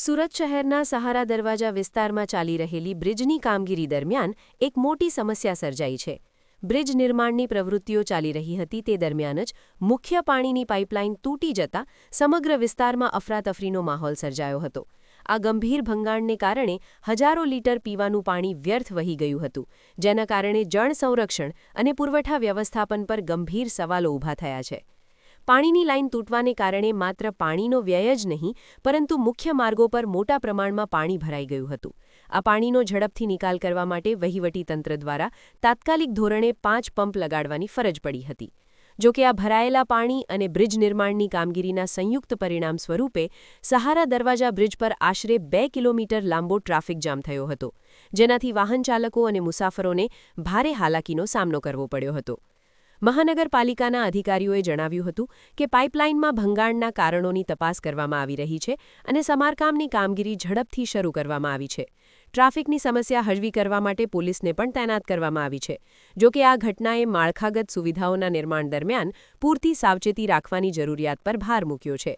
સુરત શહેરના સહારા દરવાજા વિસ્તારમાં ચાલી રહેલી બ્રિજની કામગીરી દરમિયાન એક મોટી સમસ્યા સર્જાઈ છે. બ્રિજ નિર્માણની પ્રવૃત્તિઓ ચાલી રહી હતી તે દરમિયાન જ મુખ્ય પાણીની પાઇપલાઇન તૂટી જતા સમગ્ર વિસ્તારમાં અફરાતફરીનો માહોલ સર્જાયો હતો. આ ગંભીર ભંગાણને કારણે હજારો લીટર પીવાનું પાણી વ્યર્થ વહી ગયું હતું, જેના કારણે જળ સંરક્ષણ અને પુરવઠા વ્યવસ્થાપન પર ગંભીર સવાલો ઊભા થયા છે. પાણીની લાઇન તૂટવાને કારણે માત્ર પાણીનો વ્યય જ નહીં, પરંતુ મુખ્ય માર્ગો પર મોટા પ્રમાણમાં પાણી ભરાઈ ગયું હતું. આ પાણીનો ઝડપથી નિકાલ કરવા માટે વહીવટીતંત્ર દ્વારા તાત્કાલિક ધોરણે પાંચ પંપ લગાડવાની ફરજ પડી હતી. જોકે આ ભરાયેલા પાણી અને બ્રિજ નિર્માણની કામગીરીના સંયુક્ત પરિણામ સ્વરૂપે સહારા દરવાજા બ્રિજ પર આશરે બે કિલોમીટર લાંબો ટ્રાફિક જામ થયો હતો, જેનાથી વાહનચાલકો અને મુસાફરોને ભારે હાલાકીનો સામનો કરવો પડ્યો હતો. મહાનગરપાલિકાના અધિકારીઓએ જણાવ્યું હતું કે પાઇપલાઇનમાં ભંગાણના કારણોની તપાસ કરવામાં આવી રહી છે અને સમારકામની કામગીરી ઝડપથી શરૂ કરવામાં આવી છે. ટ્રાફિકની સમસ્યા હળવી કરવા માટે પોલીસને પણ તૈનાત કરવામાં આવી છે. જોકે આ ઘટનાએ માળખાગત સુવિધાઓના નિર્માણ દરમિયાન પૂરતી સાવચેતી રાખવાની જરૂરિયાત પર ભાર મૂક્યો છે.